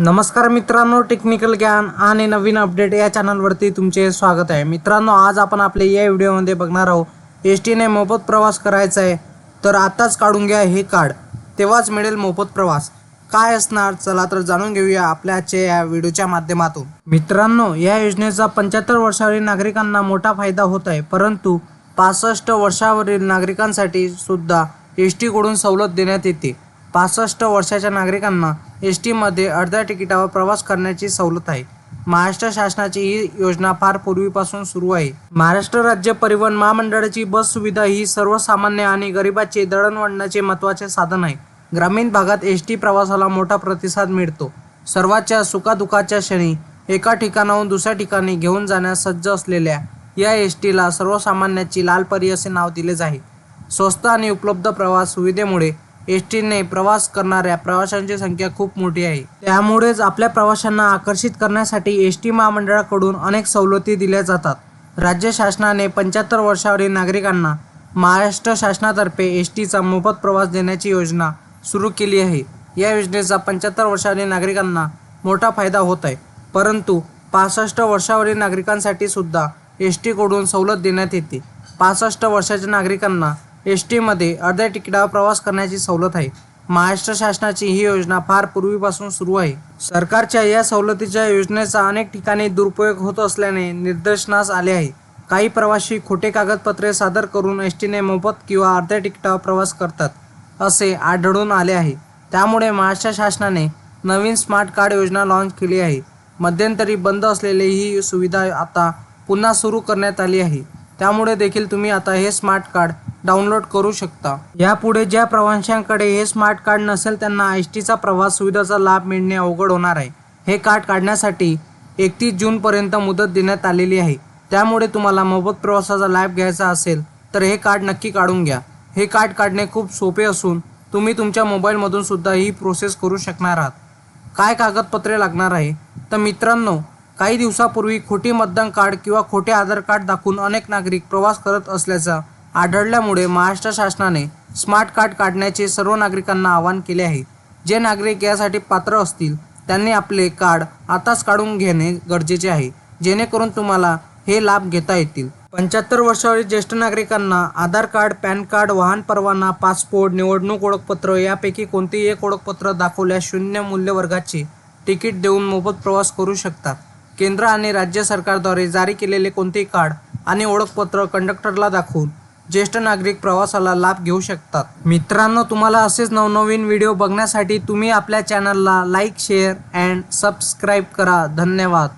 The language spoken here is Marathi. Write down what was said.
नमस्कार मित्रांनो टेक्निकल ज्ञान आणि नवीन अपडेट या चॅनलवरती तुमचे स्वागत आहे. मित्रांनो आज आपण आपल्या या व्हिडिओमध्ये बघणार आहोत एस टीने मोफत प्रवास करायचा आहे तर आत्ताच काढून घ्या हे कार्ड तेव्हाच मिळेल मोफत प्रवास. काय असणार? चला तर जाणून घेऊया आपल्या आजच्या या व्हिडिओच्या माध्यमातून. मित्रांनो या योजनेचा पंच्याहत्तर वर्षावरील नागरिकांना मोठा फायदा होत आहे परंतु पासष्ट वर्षावरील नागरिकांसाठी सुद्धा एस टीकडून सवलत देण्यात येते. पासष्ट वर्षाच्या नागरिकांना एस टीमध्ये अर्ध्या तिकिटावर प्रवास करण्याची सवलत आहे. महाराष्ट्र शासनाची ही योजना फार पूर्वीपासून सुरू आहे. महाराष्ट्र राज्य परिवहन महामंडळाची बस सुविधा ही सर्वसामान्य आणि गरिबाचे दळणवळणाचे महत्त्वाचे साधन आहे. ग्रामीण भागात एस टी प्रवासाला मोठा प्रतिसाद मिळतो. सर्वाच्या सुखादुखाच्या क्षणी एका ठिकाणाहून दुसऱ्या ठिकाणी घेऊन जाण्यास सज्ज असलेल्या या एस टीला सर्वसामान्याची लालपरी असे नाव दिले जाईल. स्वस्त आणि उपलब्ध प्रवास सुविधेमुळे एस टीने प्रवास करणाऱ्या प्रवाशांची संख्या खूप मोठी आहे. त्यामुळेच आपल्या प्रवाशांना आकर्षित करण्यासाठी एस टी महामंडळाकडून अनेक सवलती दिल्या जातात. राज्य शासनाने पंच्याहत्तर वर्षावरील नागरिकांना महाराष्ट्र शासनातर्फे एस टीचा मोफत प्रवास देण्याची योजना सुरू केली आहे. या योजनेचा पंच्याहत्तर वर्षावरील नागरिकांना मोठा फायदा होत आहे. परंतु पासष्ट वर्षावरील नागरिकांसाठी सुद्धा एस टीकडून सवलत देण्यात येते. पासष्ट वर्षाच्या नागरिकांना एस टीमध्ये अर्ध्या तिकिटावर प्रवास करण्याची सवलत आहे. महाराष्ट्र शासनाची ही योजना फार पूर्वीपासून सुरू आहे. सरकारच्या या सवलतीच्या योजनेचा अनेक ठिकाणी दुरुपयोग होत असल्याने निदर्शनास आले आहे. काही प्रवासी खोटे कागदपत्रे सादर करून एस टीने मोफत किंवा अर्ध्या तिकिटावर प्रवास करतात असे आढळून आले आहे. त्यामुळे महाराष्ट्र शासनाने नवीन स्मार्ट कार्ड योजना लॉन्च केली आहे. मध्यंतरी बंद असलेली ही सुविधा आता पुन्हा सुरू करण्यात आली आहे. त्यामुळे देखील तुम्ही आता हे स्मार्ट कार्ड डाउनलोड करू शकता. यापुढे ज्या प्रवाशांकडे हे स्मार्ट कार्ड नसेल त्यांना एस टीचा प्रवास सुविधेचा लाभ मिळणे अवघड होणार आहे. हे कार्ड काढण्यासाठी एकतीस जूनपर्यंत मुदत देण्यात आलेली आहे. त्यामुळे तुम्हाला मोफत प्रवासाचा लाभ घ्यायचा असेल तर हे कार्ड नक्की काढून घ्या. हे कार्ड काढणे खूप सोपे असून तुम्ही तुमच्या मोबाईलमधून सुद्धा ही प्रोसेस करू शकणार आहात. काय कागदपत्रे लागणार आहे? तर मित्रांनो काही दिवसापूर्वी खोटी मतदान कार्ड किंवा खोटे आधार कार्ड दाखवून अनेक नागरिक प्रवास करत असल्याचा आढळल्यामुळे महाराष्ट्र शासनाने स्मार्ट कार्ड काढण्याचे सर्व नागरिकांना आवाहन केले आहे. जे नागरिक यासाठी पात्र असतील त्यांनी आपले कार्ड आताच काढून घेणे गरजेचे आहे. जेणेकरून तुम्हाला हे लाभ घेता येतील. पंच्याहत्तर वर्षावरील ज्येष्ठ नागरिकांना आधार कार्ड पॅन कार्ड वाहन परवाना पासपोर्ट निवडणूक ओळखपत्र यापैकी कोणतेही एक ओळखपत्र दाखवल्यास शून्य मूल्यवर्गाचे तिकीट देऊन मोफत प्रवास करू शकतात. केंद्र आणि राज्य सरकारद्वारे जारी केलेले कोणतेही कार्ड आणि ओळखपत्र कंडक्टरला दाखवून ज्येष्ठ नागरिक प्रवासाला लाभ घेऊ शकतात. मित्रांनो तुम्हाला असेच नवनवीन व्हिडिओ बघण्यासाठी तुम्ही आपल्या चॅनलला लाईक शेअर अँड सबस्क्राईब करा. धन्यवाद.